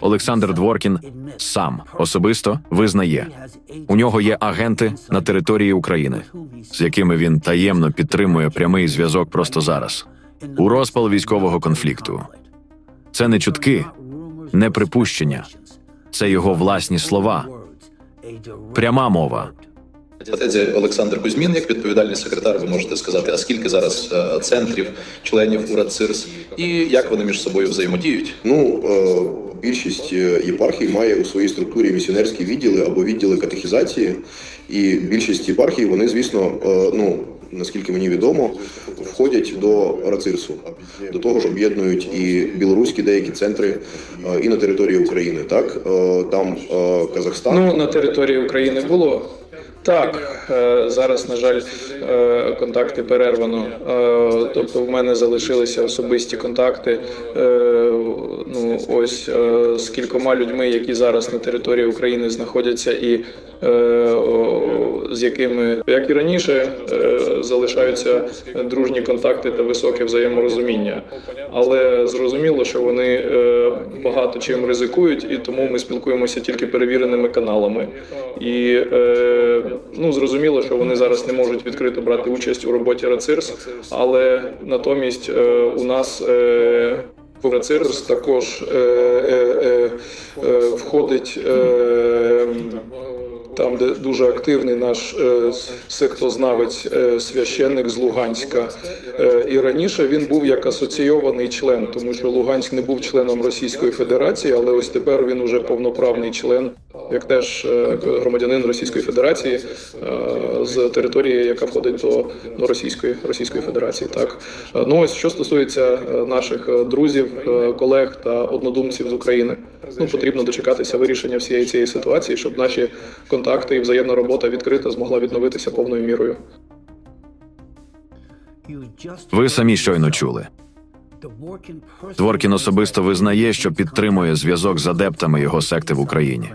Олександр Дворкін сам особисто визнає, у нього є агенти на території України, з якими він таємно підтримує прямий зв'язок просто зараз. У розпал військового конфлікту. Це не чутки, не припущення, це його власні слова, пряма мова. Отець Олександр Кузьмін, як відповідальний секретар, ви можете сказати, а скільки зараз е, центрів, членів УРА ЦИРС, і як вони між собою взаємодіють? Ну, е, більшість е, єпархій має у своїй структурі місіонерські відділи або відділи катехізації, і більшість єпархій, вони, звісно, е, ну. Наскільки мені відомо, входять до рацирсу, до того ж об'єднують і білоруські деякі центри е, і на території України. Так там Казахстан. Ну, на території України було. Так, е, зараз, на жаль, е, контакти перервано. Е, Тобто, в мене залишилися особисті контакти. Ну, ось з кількома людьми, які зараз на території України знаходяться, і з якими, як і раніше, е, залишаються дружні контакти та високе взаєморозуміння. Але зрозуміло, що вони е, багато чим ризикують, і тому ми спілкуємося тільки перевіреними каналами. І е, ну зрозуміло, що вони зараз не можуть відкрито брати участь у роботі РАЦИРС, але натомість у нас РАЦИРС також е, е, е, входить. Е, там, де дуже активний наш е, сектознавець, е, священник з Луганська. Е, і раніше він був як асоційований член, тому що Луганськ не був членом Російської Федерації, але ось тепер він уже повноправний член, як теж громадянин Російської Федерації з території, яка входить до, Російської Російської Федерації. Так ну ось що стосується наших друзів, колег та однодумців з України, ну потрібно дочекатися вирішення всієї цієї ситуації, щоб наші контакти і взаємна робота відкрита змогла відновитися повною мірою. Ви самі щойно чули. Дворкін особисто визнає, що підтримує зв'язок з адептами його секти в Україні.